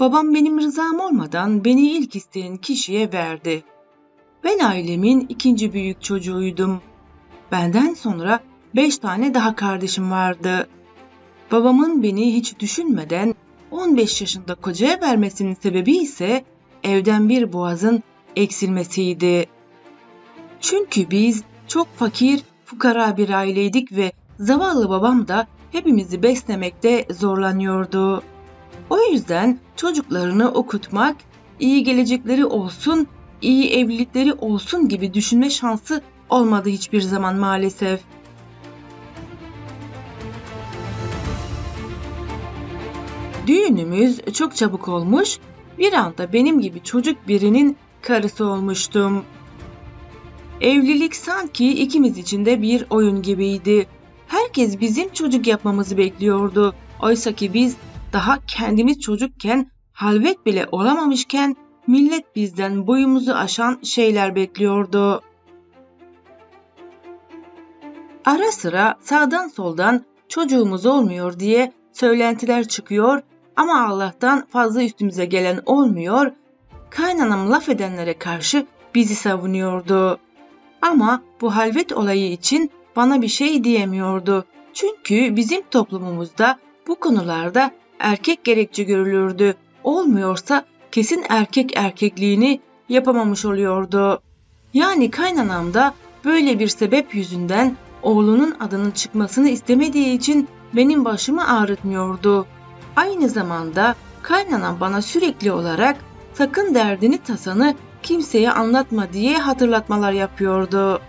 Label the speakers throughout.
Speaker 1: Babam benim rızam olmadan beni ilk isteyen kişiye verdi. Ben ailemin ikinci büyük çocuğuydum. Benden sonra beş tane daha kardeşim vardı. Babamın beni hiç düşünmeden 15 yaşında kocaya vermesinin sebebi ise evden bir boğazın eksilmesiydi. Çünkü biz çok fakir, fukara bir aileydik ve zavallı babam da hepimizi beslemekte zorlanıyordu. O yüzden çocuklarını okutmak, iyi gelecekleri olsun, iyi evlilikleri olsun gibi düşünme şansı olmadı hiçbir zaman maalesef. Düğünümüz çok çabuk olmuş, bir anda benim gibi çocuk birinin karısı olmuştum. Evlilik sanki ikimiz için de bir oyun gibiydi. Herkes bizim çocuk yapmamızı bekliyordu. Oysa ki biz daha kendimiz çocukken halvet bile olamamışken millet bizden boyumuzu aşan şeyler bekliyordu. Ara sıra sağdan soldan çocuğumuz olmuyor diye söylentiler çıkıyor ama Allah'tan fazla üstümüze gelen olmuyor. Kaynanam laf edenlere karşı bizi savunuyordu. Ama bu halvet olayı için bana bir şey diyemiyordu. Çünkü bizim toplumumuzda bu konularda erkek gerekçe görülürdü. Olmuyorsa kesin erkek erkekliğini yapamamış oluyordu. Yani kaynanam da böyle bir sebep yüzünden oğlunun adının çıkmasını istemediği için benim başımı ağrıtmıyordu. Aynı zamanda kaynanam bana sürekli olarak sakın derdini tasanı kimseye anlatma diye hatırlatmalar yapıyordu.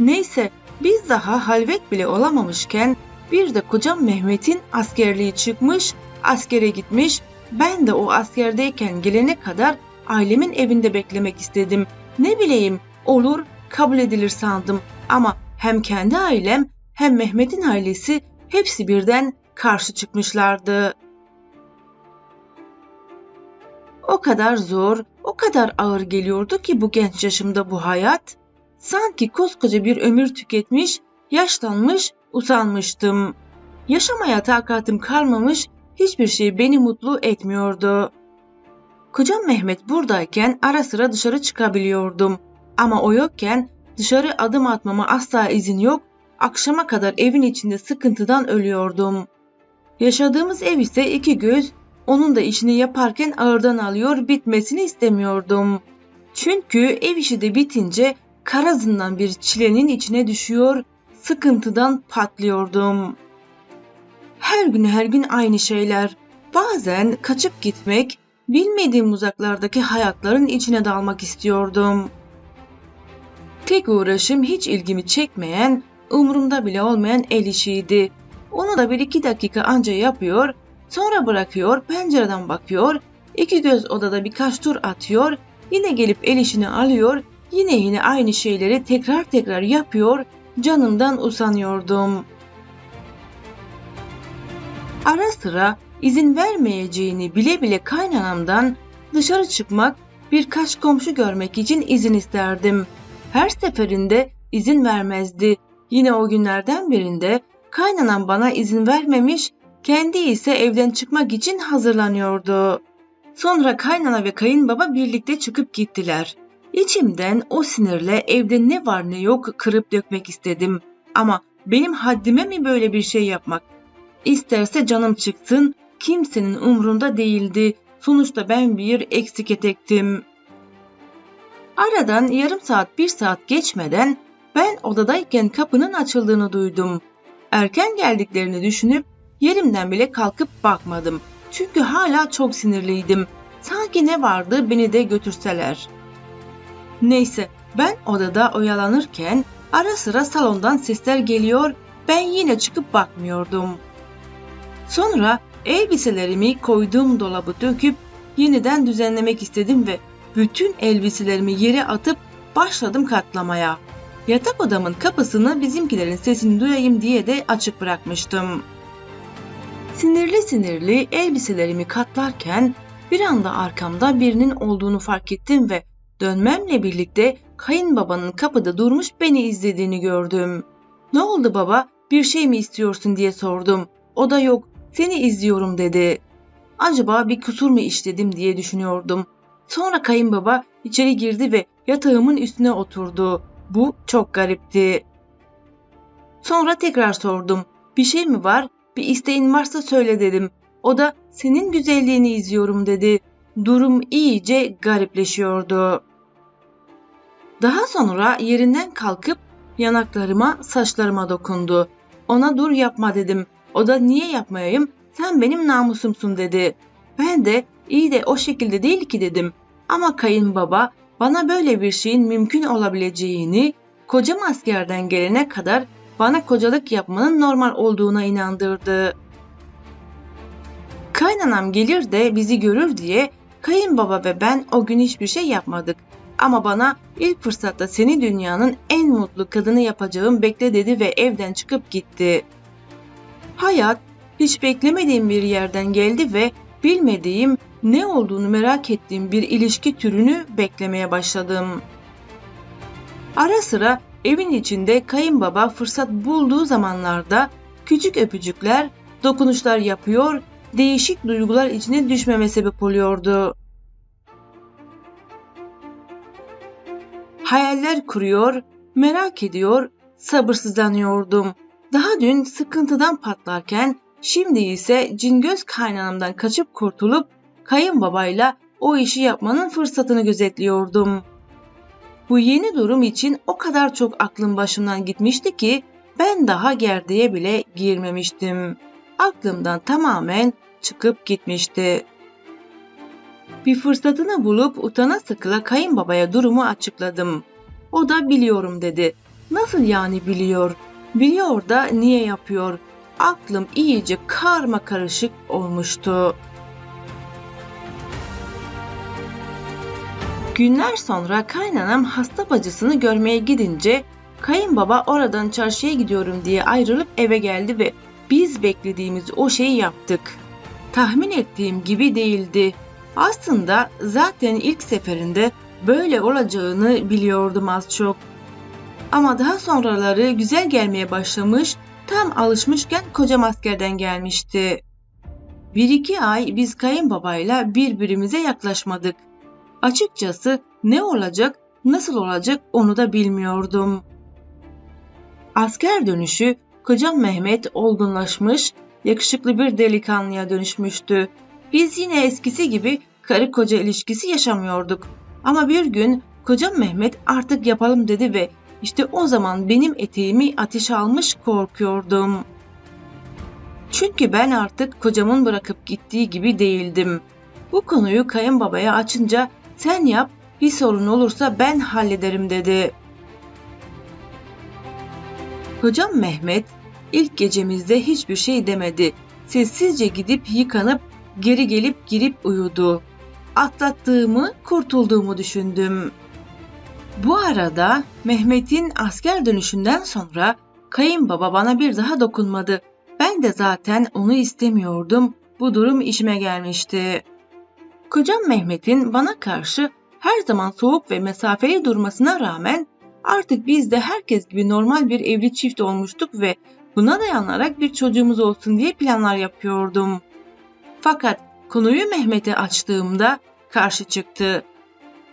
Speaker 1: Neyse biz daha halvet bile olamamışken bir de kocam Mehmet'in askerliği çıkmış, askere gitmiş. Ben de o askerdeyken gelene kadar ailemin evinde beklemek istedim. Ne bileyim olur kabul edilir sandım ama hem kendi ailem hem Mehmet'in ailesi hepsi birden karşı çıkmışlardı. O kadar zor, o kadar ağır geliyordu ki bu genç yaşımda bu hayat. Sanki koskoca bir ömür tüketmiş, yaşlanmış, usanmıştım. Yaşamaya takatim kalmamış, hiçbir şey beni mutlu etmiyordu. Kocam Mehmet buradayken ara sıra dışarı çıkabiliyordum. Ama o yokken dışarı adım atmama asla izin yok, akşama kadar evin içinde sıkıntıdan ölüyordum. Yaşadığımız ev ise iki göz, onun da işini yaparken ağırdan alıyor, bitmesini istemiyordum. Çünkü ev işi de bitince karazından bir çilenin içine düşüyor, sıkıntıdan patlıyordum. Her gün her gün aynı şeyler. Bazen kaçıp gitmek, bilmediğim uzaklardaki hayatların içine dalmak istiyordum. Tek uğraşım hiç ilgimi çekmeyen, umurumda bile olmayan el işiydi. Onu da bir iki dakika anca yapıyor, sonra bırakıyor, pencereden bakıyor, iki göz odada birkaç tur atıyor, yine gelip el işini alıyor, yine yine aynı şeyleri tekrar tekrar yapıyor, canımdan usanıyordum. Ara sıra izin vermeyeceğini bile bile kaynanamdan dışarı çıkmak, birkaç komşu görmek için izin isterdim. Her seferinde izin vermezdi. Yine o günlerden birinde kaynanam bana izin vermemiş, kendi ise evden çıkmak için hazırlanıyordu. Sonra kaynana ve kayınbaba birlikte çıkıp gittiler. İçimden o sinirle evde ne var ne yok kırıp dökmek istedim. Ama benim haddime mi böyle bir şey yapmak? İsterse canım çıksın, kimsenin umrunda değildi. Sonuçta ben bir eksik etektim. Aradan yarım saat bir saat geçmeden ben odadayken kapının açıldığını duydum. Erken geldiklerini düşünüp yerimden bile kalkıp bakmadım. Çünkü hala çok sinirliydim. Sanki ne vardı beni de götürseler. Neyse ben odada oyalanırken ara sıra salondan sesler geliyor ben yine çıkıp bakmıyordum. Sonra Elbiselerimi koyduğum dolabı döküp yeniden düzenlemek istedim ve bütün elbiselerimi yere atıp başladım katlamaya. Yatak odamın kapısını bizimkilerin sesini duyayım diye de açık bırakmıştım. Sinirli sinirli elbiselerimi katlarken bir anda arkamda birinin olduğunu fark ettim ve dönmemle birlikte kayınbabanın kapıda durmuş beni izlediğini gördüm. Ne oldu baba? Bir şey mi istiyorsun diye sordum. O da yok, seni izliyorum dedi. Acaba bir kusur mu işledim diye düşünüyordum. Sonra kayınbaba içeri girdi ve yatağımın üstüne oturdu. Bu çok garipti. Sonra tekrar sordum. Bir şey mi var? Bir isteğin varsa söyle dedim. O da senin güzelliğini izliyorum dedi. Durum iyice garipleşiyordu. Daha sonra yerinden kalkıp yanaklarıma, saçlarıma dokundu. Ona dur yapma dedim. O da niye yapmayayım? Sen benim namusumsun dedi. Ben de iyi de o şekilde değil ki dedim. Ama kayınbaba bana böyle bir şeyin mümkün olabileceğini, kocam askerden gelene kadar bana kocalık yapmanın normal olduğuna inandırdı. Kaynanam gelir de bizi görür diye kayınbaba ve ben o gün hiçbir şey yapmadık. Ama bana ilk fırsatta seni dünyanın en mutlu kadını yapacağım bekle dedi ve evden çıkıp gitti. Hayat hiç beklemediğim bir yerden geldi ve bilmediğim ne olduğunu merak ettiğim bir ilişki türünü beklemeye başladım. Ara sıra evin içinde kayınbaba fırsat bulduğu zamanlarda küçük öpücükler, dokunuşlar yapıyor, değişik duygular içine düşmeme sebep oluyordu. Hayaller kuruyor, merak ediyor, sabırsızlanıyordum. Daha dün sıkıntıdan patlarken şimdi ise cingöz kaynanamdan kaçıp kurtulup kayınbabayla o işi yapmanın fırsatını gözetliyordum. Bu yeni durum için o kadar çok aklım başımdan gitmişti ki ben daha gerdeğe bile girmemiştim. Aklımdan tamamen çıkıp gitmişti. Bir fırsatını bulup utana sıkıla kayınbabaya durumu açıkladım. O da biliyorum dedi. Nasıl yani biliyor? Biliyor da niye yapıyor? Aklım iyice karma karışık olmuştu. Günler sonra kaynanam hasta bacısını görmeye gidince kayınbaba oradan çarşıya gidiyorum diye ayrılıp eve geldi ve biz beklediğimiz o şeyi yaptık. Tahmin ettiğim gibi değildi. Aslında zaten ilk seferinde böyle olacağını biliyordum az çok. Ama daha sonraları güzel gelmeye başlamış, tam alışmışken kocam askerden gelmişti. Bir iki ay biz kayınbabayla birbirimize yaklaşmadık. Açıkçası ne olacak, nasıl olacak onu da bilmiyordum. Asker dönüşü kocam Mehmet olgunlaşmış, yakışıklı bir delikanlıya dönüşmüştü. Biz yine eskisi gibi karı koca ilişkisi yaşamıyorduk. Ama bir gün kocam Mehmet artık yapalım dedi ve işte o zaman benim eteğimi ateşe almış korkuyordum. Çünkü ben artık kocamın bırakıp gittiği gibi değildim. Bu konuyu kayınbabaya açınca sen yap bir sorun olursa ben hallederim dedi. Kocam Mehmet ilk gecemizde hiçbir şey demedi. Sessizce gidip yıkanıp geri gelip girip uyudu. Atlattığımı, kurtulduğumu düşündüm. Bu arada Mehmet'in asker dönüşünden sonra kayınbaba bana bir daha dokunmadı. Ben de zaten onu istemiyordum. Bu durum işime gelmişti. Kocam Mehmet'in bana karşı her zaman soğuk ve mesafeli durmasına rağmen artık biz de herkes gibi normal bir evli çift olmuştuk ve buna dayanarak bir çocuğumuz olsun diye planlar yapıyordum. Fakat konuyu Mehmet'e açtığımda karşı çıktı.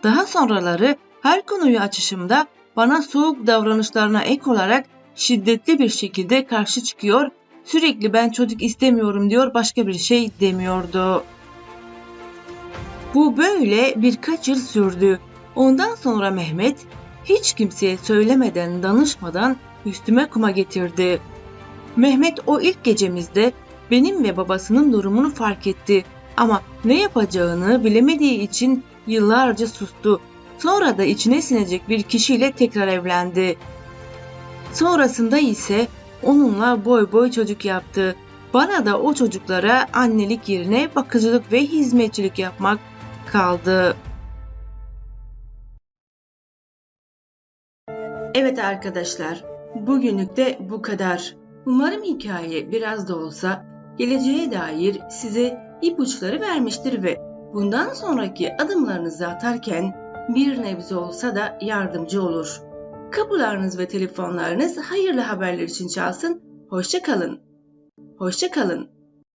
Speaker 1: Daha sonraları her konuyu açışımda bana soğuk davranışlarına ek olarak şiddetli bir şekilde karşı çıkıyor, sürekli ben çocuk istemiyorum diyor başka bir şey demiyordu. Bu böyle birkaç yıl sürdü. Ondan sonra Mehmet hiç kimseye söylemeden, danışmadan üstüme kuma getirdi. Mehmet o ilk gecemizde benim ve babasının durumunu fark etti ama ne yapacağını bilemediği için yıllarca sustu. Sonra da içine sinecek bir kişiyle tekrar evlendi. Sonrasında ise onunla boy boy çocuk yaptı. Bana da o çocuklara annelik yerine bakıcılık ve hizmetçilik yapmak kaldı. Evet arkadaşlar, bugünlük de bu kadar. Umarım hikaye biraz da olsa geleceğe dair size ipuçları vermiştir ve bundan sonraki adımlarınızı atarken bir nebze olsa da yardımcı olur. Kapılarınız ve telefonlarınız hayırlı haberler için çalsın. Hoşça kalın. Hoşça kalın.